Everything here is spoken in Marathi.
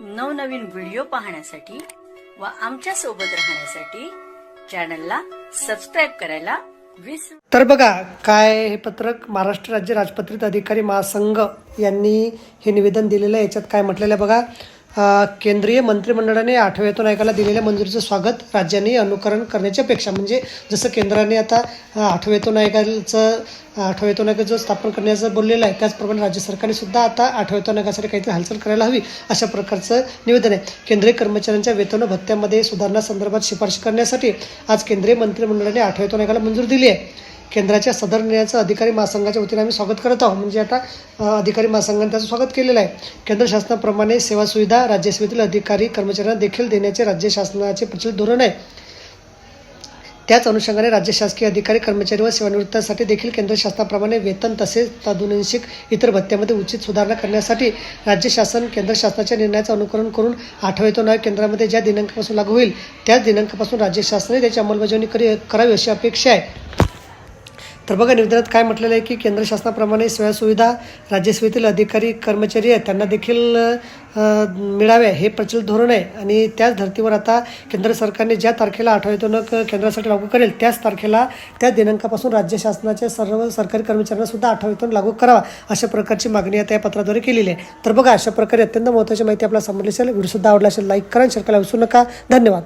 नवनवीन व्हिडिओ पाहण्यासाठी व आमच्यासोबत राहण्यासाठी चॅनलला सबस्क्राईब करायला विसरू तर बघा काय हे पत्रक? महाराष्ट्र राज्य राजपत्रित अधिकारी महासंघ यांनी हे निवेदन दिलेलं आहे. याच्यात काय म्हटलेलं आहे बघा? केंद्रीय मंत्रिमंडळाने आठव्यातून ऐकायला दिलेल्या मंजुरीचं स्वागत राज्यांनी अनुकरण करण्याची अपेक्षा म्हणजे जसं केंद्राने आता आठव्यातून ऐकायचं आठव्यातून ऐकायचं आठव्या स्थापन करण्याचं बोललेलं आहे त्याचप्रमाणे राज्य सरकारने सुद्धा आता आठव्यातून ऐकासाठी काहीतरी हालचाल करायला हवी अशा प्रकारचं निवेदन आहे. केंद्रीय कर्मचाऱ्यांच्या वेतन भत्त्यामध्ये सुधारणा संदर्भात शिफारशी करण्यासाठी आज केंद्रीय मंत्रिमंडळाने आठव्यातून ऐकायला आयोगाला मंजुरी दिली आहे. केंद्राच्या सदर निर्णयाचं अधिकारी महासंघाच्या वतीने आम्ही स्वागत करत आहोत. म्हणजे आता अधिकारी महासंघाने त्याचं स्वागत केलेलं आहे. केंद्र शासनाप्रमाणे सेवा सुविधा राज्यसेवेतील अधिकारी कर्मचाऱ्यांना देखील देण्याचे राज्य शासनाचे प्रचलित धोरण आहे. त्याच अनुषंगाने राज्य शासकीय अधिकारी कर्मचारी व सेवानिवृत्तांसाठी देखील केंद्र शासनाप्रमाणे वेतन तसेच तदनुवंशिक इतर भत्त्यामध्ये उचित सुधारणा करण्यासाठी राज्य शासन केंद्र शासनाच्या निर्णयाचं अनुकरण करून आठवा वेतन केंद्रामध्ये ज्या दिनांकापासून लागू होईल त्याच दिनांकापासून राज्य शासनाने त्याची अंमलबजावणी करी करावी अशी अपेक्षा आहे. तर बघा निवेदनात काय म्हटलेलं आहे की केंद्र शासनाप्रमाणे सेवा सुविधा राज्यसेवेतील अधिकारी कर्मचारी आहेत त्यांना देखील मिळावे मिळाव्या हे प्रचलित धोरण आहे. आणि त्याच धर्तीवर आता केंद्र सरकारने ज्या तारखेला आठवड्यातून केंद्रासाठी लागू करेल त्याच तारखेला त्या दिनांकापासून राज्य शासनाच्या सर्व सरकारी कर्मचाऱ्यांनासुद्धा आठवड्यातून लागू करावा अशा प्रकारची मागणी आता या पत्राद्वारे केलेली आहे. तर बघा अशा प्रकारे अत्यंत महत्त्वाची माहिती आपल्याला समजली असेल व्हिडिओसुद्धा आवडला असेल लाईक करा शेअर करायला विसरू नका. धन्यवाद.